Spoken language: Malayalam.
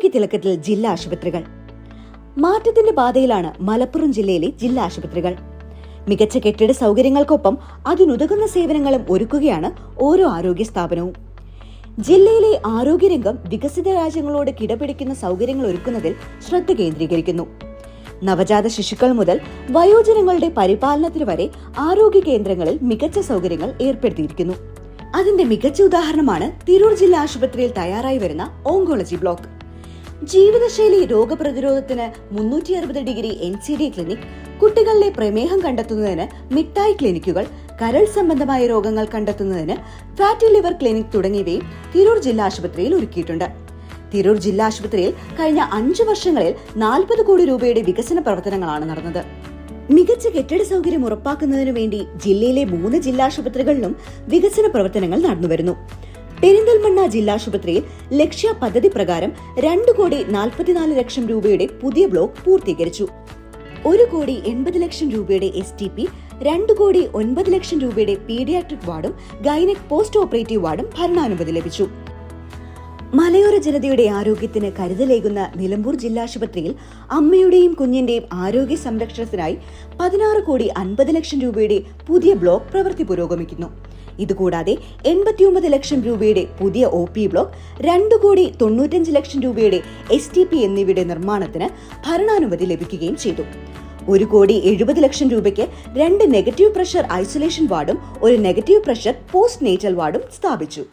ആരോഗ്യ തിളക്കത്തിൽ ജില്ലാ ആശുപത്രികൾ. മാറ്റത്തിന്റെ പാതയിലാണ് മലപ്പുറം ജില്ലയിലെ ജില്ലാ ആശുപത്രികൾ. മികച്ച കെട്ടിട സൗകര്യങ്ങൾക്കൊപ്പം അതിനുതകുന്ന സേവനങ്ങളും ഒരുക്കുകയാണ് ഓരോ ആരോഗ്യ സ്ഥാപനവും. ജില്ലയിലെ ആരോഗ്യരംഗം വികസിത രാജ്യങ്ങളോട് കിടപിടിക്കുന്ന സൗകര്യങ്ങൾ ഒരുക്കുന്നതിൽ ശ്രദ്ധ കേന്ദ്രീകരിക്കുന്നു. നവജാത ശിശുക്കൾ മുതൽ വയോജനങ്ങളുടെ പരിപാലനത്തിന് വരെ ആരോഗ്യ കേന്ദ്രങ്ങളിൽ മികച്ച സൗകര്യങ്ങൾ ഏർപ്പെടുത്തിയിരിക്കുന്നു. അതിന്റെ മികച്ച ഉദാഹരണമാണ് തിരൂർ ജില്ലാ ആശുപത്രിയിൽ തയ്യാറായി വരുന്ന ഓങ്കോളജി ബ്ലോക്ക്. ജീവിതശൈലി രോഗപ്രതിരോധത്തിന് മുന്നൂറ്റി അറുപത് degree N C D clinic കുട്ടികളിലെ പ്രമേഹം കണ്ടെത്തുന്നതിന് മിഠായി ക്ലിനിക്കുകൾ കരൾ സംബന്ധമായ രോഗങ്ങൾ കണ്ടെത്തുന്നതിന് ഫാറ്റി ലിവർ ക്ലിനിക് തുടങ്ങിയവയും തിരൂർ ജില്ലാ ആശുപത്രിയിൽ ഒരുക്കിയിട്ടുണ്ട്. തിരൂർ ജില്ലാ ആശുപത്രിയിൽ കഴിഞ്ഞ അഞ്ചു വർഷങ്ങളിൽ നാൽപ്പത് കോടി രൂപയുടെ വികസന പ്രവർത്തനങ്ങളാണ് നടന്നത്. മികച്ച കെട്ടിട സൗകര്യം ഉറപ്പാക്കുന്നതിനു വേണ്ടി ജില്ലയിലെ മൂന്ന് ജില്ലാ ആശുപത്രികളിലും വികസന പ്രവർത്തനങ്ങൾ നടന്നുവരുന്നു. പെരിന്തൽമണ്ണ ജില്ലാശുപത്രിയിൽ ലക്ഷ്യ പദ്ധതി പ്രകാരം രണ്ട് കോടി നാൽപ്പത്തിനാല് ലക്ഷം രൂപയുടെ പുതിയ ബ്ലോക്ക് പൂർത്തീകരിച്ചു. ഒരു കോടി എൺപത് ലക്ഷം രൂപയുടെ എസ് ടി പി രണ്ട് കോടി ഒൻപത് ലക്ഷം രൂപയുടെ പീഡിയാട്രിക് വാർഡും ഗൈനക് പോസ്റ്റ് ഓപ്പറേറ്റീവ് വാർഡും ഭരണാനുമതി ലഭിച്ചു. മലയോര ജനതയുടെ ആരോഗ്യത്തിന് കരുതലേകുന്ന നിലമ്പൂർ ജില്ലാശുപത്രിയിൽ അമ്മയുടെയും കുഞ്ഞിന്റെയും ആരോഗ്യ സംരക്ഷണത്തിനായി പതിനാറ് കോടി അൻപത് ലക്ഷം രൂപയുടെ പുതിയ ബ്ലോക്ക് പ്രവൃത്തി പുരോഗമിക്കുന്നു. ഇതുകൂടാതെ എൺപത്തിയൊമ്പത് ലക്ഷം രൂപയുടെ പുതിയ ഒ പി ബ്ലോക്ക് രണ്ടു കോടി തൊണ്ണൂറ്റഞ്ച് ലക്ഷം രൂപയുടെ എസ് ടി പി എന്നിവയുടെ നിർമ്മാണത്തിന് ഭരണാനുമതി ലഭിക്കുകയും ചെയ്തു. ഒരു കോടി എഴുപത് ലക്ഷം രൂപയ്ക്ക് രണ്ട് നെഗറ്റീവ് പ്രഷർ ഐസൊലേഷൻ വാർഡും ഒരു നെഗറ്റീവ് പ്രഷർ പോസ്റ്റ് നേറ്റൽ വാർഡും സ്ഥാപിച്ചു.